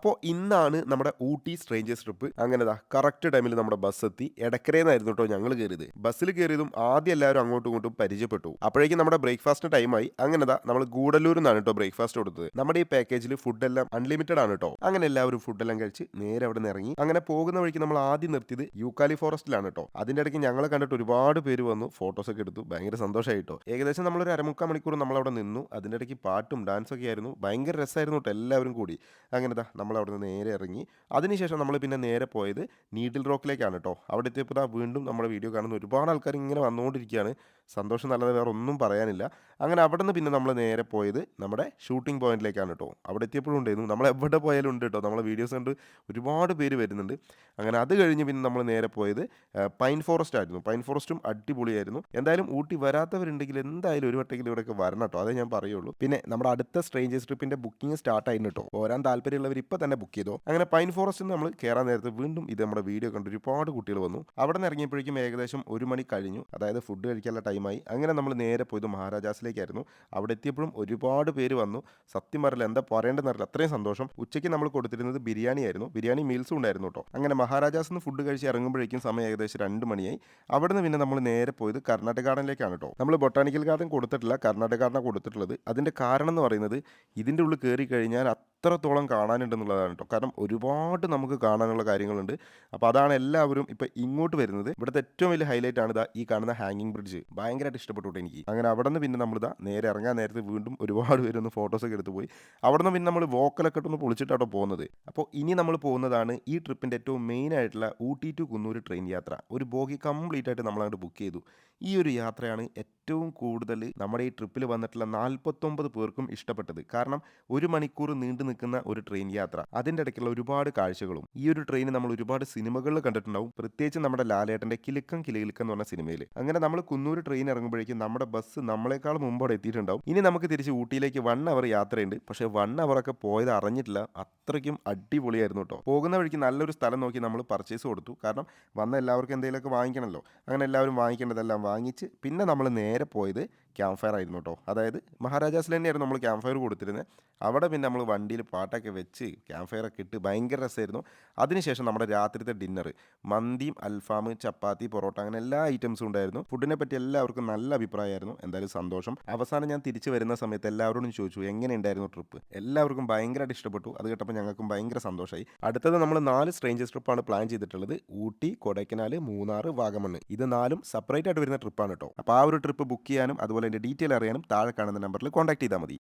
അപ്പോൾ ഇന്നാണ് നമ്മുടെ ഊട്ടി സ്ട്രേഞ്ചേഴ്സ് ട്രിപ്പ് അങ്ങനെതാ കറക്റ്റ് ടൈമിൽ നമ്മുടെ ബസ് എത്തി. എടക്കരയെന്നായിരുന്നു കേട്ടോ ഞങ്ങൾ കയറിയത് ബസ്സിൽ കയറിയതും ആദ്യം എല്ലാവരും അങ്ങോട്ടും ഇങ്ങോട്ടും പരിചയപ്പെട്ടു. അപ്പോഴേക്കും നമ്മുടെ ബ്രേക്ക്ഫാസ്റ്റ് ടൈമായി അങ്ങനെതാ നമ്മൾ ഗൂഡല്ലൂരിൽ നിന്നാണ് കേട്ടോ ബ്രേക്ക്ഫാസ്റ്റ് കൊടുത്തത്. നമ്മുടെ ഈ പാക്കേജിൽ ഫുഡെല്ലാം അൺലിമിറ്റഡ് ആണ് കേട്ടോ അങ്ങനെ എല്ലാവരും ഫുഡെല്ലാം കഴിച്ച് നേരെ അവിടെ നിന്ന് ഇറങ്ങി. അങ്ങനെ പോകുന്ന വഴിക്ക് നമ്മൾ ആദ്യം നിർത്തിയത് യൂക്കാലി ഫോറസ്റ്റിലാണ് കേട്ടോ അതിന്റെ ഇടയ്ക്ക് ഞങ്ങളെ കണ്ടിട്ട് ഒരുപാട് പേര് വന്നു. ഫോട്ടോസ് ഒക്കെ എടുത്തു. ഭയങ്കര സന്തോഷമായിട്ടോ ഏകദേശം ഏകദേശം ഒരു അരമുക്കാൽ മണിക്കൂർ നമ്മൾ അവിടെ നിന്നു. അതിന്റെ ഇടയ്ക്ക് പാട്ടും ഡാൻസും ഒക്കെ ആയിരുന്നു. ഭയങ്കര രസമായിരുന്നു കേട്ടോ എല്ലാവരും കൂടി. അങ്ങനെ ദാ നമ്മൾ അവിടെ നിന്ന് നേരെ ഇറങ്ങി. അതിനുശേഷം നമ്മൾ പിന്നെ നേരെ പോയത് നീഡിൽ റോക്കിലേക്കാണ് കേട്ടോ അവിടെ എത്തിയപ്പോൾ വീണ്ടും നമ്മുടെ വീഡിയോ കാണുന്ന ഒരുപാട് ആൾക്കാർ ഇങ്ങനെ വന്നുകൊണ്ടിരിക്കുകയാണ്. സന്തോഷം നല്ലത് വേറെ ഒന്നും പറയാനില്ല. അങ്ങനെ അവിടെ നിന്ന് പിന്നെ നമ്മൾ നേരെ പോയത് നമ്മുടെ ഷൂട്ടിംഗ് പോയിന്റിലേക്കാണ് കേട്ടോ അവിടെ എത്തിയപ്പോഴും ഉണ്ടായിരുന്നു. നമ്മൾ എവിടെ പോയാലും ഉണ്ട് കേട്ടോ നമ്മളെ വീഡിയോസ് കണ്ട് ഒരുപാട് പേര് വരുന്നുണ്ട്. അങ്ങനെ അത് കഴിഞ്ഞ് പിന്നെ നമ്മൾ നേരെ പോയത് പൈൻ ഫോറസ്റ്റ് ആയിരുന്നു. പൈൻ ഫോറസ്റ്റും അടിപൊളിയായിരുന്നു. എന്തായാലും ഊട്ടി വരാത്തവരുണ്ടെങ്കിൽ എന്തായാലും ഒരു വട്ടെങ്കിലും ഇവിടെയൊക്കെ വരണം കേട്ടോ അതേ ഞാൻ പറയുള്ളൂ. പിന്നെ നമ്മുടെ അടുത്ത സ്ട്രേഞ്ചേഴ്സ് ട്രിപ്പിന്റെ ബുക്കിംഗ് സ്റ്റാർട്ട് ആയിരുന്നു കേട്ടോ ഓരാൻ താല്പര്യമുള്ളവർ ഇപ്പൊ തന്നെ ബുക്ക് ചെയ്തോ. അങ്ങനെ പൈൻ ഫോറസ്റ്റിൽ നമ്മൾ കയറാൻ നേരത്ത് വീണ്ടും ഇത് നമ്മുടെ വീഡിയോ കണ്ട് ഒരുപാട് കുട്ടികൾ വന്നു. അവിടെ നിന്ന് ഇറങ്ങിയപ്പോഴേക്കും ഏകദേശം ഒരു മണി കഴിഞ്ഞു. അതായത് ഫുഡ് കഴിക്കാനുള്ള ടൈമായി. അങ്ങനെ നമ്മൾ നേരെ പോയത് മഹാരാജാസിലേക്കായിരുന്നു. അവിടെ എത്തിയപ്പോഴും ഒരുപാട് പേര് വന്നു. സത്യം പറയില്ല എന്താ പറയേണ്ടതെന്നറിയില്ല അത്രയും സന്തോഷം. ഉച്ചയ്ക്ക് നമ്മൾ കൊടുത്തിരുന്നത് ബിരിയാണി ആയിരുന്നു. ബിരിയാണി മീൽസും ഉണ്ടായിരുന്നു കേട്ടോ. അങ്ങനെ മഹാരാജാസ് നിന്ന് ഫുഡ് കഴിച്ച് ഇറങ്ങുമ്പോഴേക്കും സമയം ഏകദേശം രണ്ട് മണിയായി. അവിടെ നിന്ന് പിന്നെ നമ്മൾ നേരെ പോയത് കർണാടക ഗാർഡനിലേക്കാണ് കേട്ടോ. നമ്മൾ ബൊട്ടാണിക്കൽ ഗാർഡൻ കൊടുത്തിട്ടില്ല. കർണാടക ഗാർഡനാണ് കൊടുത്തിട്ടുള്ളത്. അതിന്റെ കാരണം എന്ന് പറയുന്നത് ഇതിന്റെ ഉള്ളിൽ കയറി കഴിഞ്ഞാൽ അത്രത്തോളം കാണാനുണ്ടെന്നുള്ളതാണ് കേട്ടോ കാരണം ഒരുപാട് നമുക്ക് കാണാനുള്ള കാര്യങ്ങളുണ്ട്. അപ്പോൾ അതാണ് എല്ലാവരും ഇപ്പം ഇങ്ങോട്ട് വരുന്നത്. ഇവിടുത്തെ ഏറ്റവും വലിയ ഹൈലൈറ്റ് ആണ് ഇതാ ഈ കാണുന്ന ഹാങ്ങിങ് ബ്രിഡ്ജ് ഭയങ്കരമായിട്ട് ഇഷ്ടപ്പെട്ടു എനിക്ക്. അങ്ങനെ അവിടെ നിന്ന് പിന്നെ നമ്മളിതാ നേരെ ഇറങ്ങാൻ നേരത്തെ വീണ്ടും ഒരുപാട് പേരൊന്ന് ഫോട്ടോസൊക്കെ എടുത്ത് പോയി. അവിടെ നിന്ന് പിന്നെ നമ്മൾ വോക്കലൊക്കെ ഒന്ന് പൊളിച്ചിട്ടാട്ടോ പോകുന്നത്. അപ്പോൾ ഇനി നമ്മൾ പോകുന്നതാണ് ഈ ട്രിപ്പിന്റെ ഏറ്റവും മെയിൻ ആയിട്ടുള്ള ഊട്ടി ടു കുന്നൂർ ട്രെയിൻ യാത്ര. ഒരു ബോഗി കംപ്ലീറ്റ് ആയിട്ട് നമ്മളങ്ങോട്ട് ബുക്ക് ചെയ്തു. ഈ ഒരു യാത്രയാണ് ഏറ്റവും കൂടുതൽ നമ്മുടെ ഈ ട്രിപ്പിൽ വന്നിട്ടുള്ള നാൽപ്പത്തൊമ്പത് പേർക്കും ഇഷ്ടപ്പെട്ടത്. കാരണം ഒരു മണിക്കൂർ നീണ്ടു നിൽക്കുന്ന ഒരു ട്രെയിൻ യാത്ര. അതിന്റെ ഇടയ്ക്കുള്ള ഒരുപാട് കാഴ്ചകളും. ഈ ഒരു ട്രെയിൻ നമ്മൾ ഒരുപാട് സിനിമകളിൽ കണ്ടിട്ടുണ്ടാവും. പ്രത്യേകിച്ച് നമ്മുടെ ലാലേട്ടന്റെ കിലുക്കം കിലുകിലുക്കം എന്ന് പറഞ്ഞ സിനിമയിൽ അങ്ങനെ നമ്മൾ കുന്നൂർ ട്രെയിൻ ഇറങ്ങുമ്പോഴേക്കും നമ്മുടെ ബസ് നമ്മളെക്കാൾ മുമ്പോടെ എത്തിയിട്ടുണ്ടാവും. ഇനി നമുക്ക് തിരിച്ച് ഊട്ടിയിലേക്ക് വൺ അവർ യാത്രയുണ്ട്. പക്ഷേ വൺ അവറൊക്കെ പോയത് അറിഞ്ഞിട്ടില്ല. അത്രയ്ക്കും അടിപൊളിയായിരുന്നു കേട്ടോ. പോകുന്ന വഴിക്ക് നല്ലൊരു സ്ഥലം നോക്കി നമ്മൾ പർച്ചേസ് കൊടുത്തു. കാരണം വന്ന എല്ലാവർക്കും എന്തെങ്കിലുമൊക്കെ വാങ്ങിക്കണമല്ലോ. അങ്ങനെ എല്ലാവരും വാങ്ങിക്കേണ്ടതെല്ലാം വാങ്ങിച്ച് പിന്നെ നമ്മൾ നേരെ പോയത്. ക്യാമ്പ് ഫയർ ആയിരുന്നു കേട്ടോ അതായത് മഹാരാജാസിൽ തന്നെയായിരുന്നു നമ്മൾ ക്യാമ്പ് ഫയർ കൊടുത്തിരുന്നത് അവിടെ പിന്നെ നമ്മൾ വണ്ടിയിൽ പാട്ടൊക്കെ വെച്ച് ക്യാമ്പ് ഫയർ ഒക്കെ ഇട്ട് ഭയങ്കര രസമായിരുന്നു അതിനുശേഷം നമ്മുടെ രാത്രിത്തെ ഡിന്നർ മന്തിയും അൽഫാം ചപ്പാത്തി പൊറോട്ട അങ്ങനെ എല്ലാ ഐറ്റംസും ഉണ്ടായിരുന്നു. ഫുഡിനെ പറ്റി എല്ലാവർക്കും നല്ല അഭിപ്രായമായിരുന്നു. എന്തായാലും സന്തോഷം. അവസാനം ഞാൻ തിരിച്ചു വരുന്ന സമയത്ത് എല്ലാവരോടും ചോദിച്ചു എങ്ങനെ ഉണ്ടായിരുന്നു ട്രിപ്പ് എല്ലാവർക്കും ഭയങ്കരമായിട്ട് ഇഷ്ടപ്പെട്ടു. അത് കേട്ടപ്പോൾ ഞങ്ങൾക്കും ഭയങ്കര സന്തോഷമായി അടുത്തത് നമ്മൾ നാല് സ്ട്രേഞ്ചേഴ്സ് ട്രിപ്പാണ് പ്ലാൻ ചെയ്തിട്ടുള്ളത്. ഊട്ടി കൊടൈക്കനാൽ മൂന്നാർ വാഗമണ്ണ്. ഇത് നാലും സെപ്പറേറ്റ് ആയിട്ട് വരുന്ന ട്രിപ്പാണ് കേട്ടോ അപ്പോൾ ആ ഒരു ട്രിപ്പ് ബുക്ക് ചെയ്യാനും അതുപോലെ അതിന്റെ ഡീറ്റെയിൽ അറിയാനും താഴെ കാണുന്ന നമ്പറിൽ കോൺടാക്ട് ചെയ്താൽ മതി.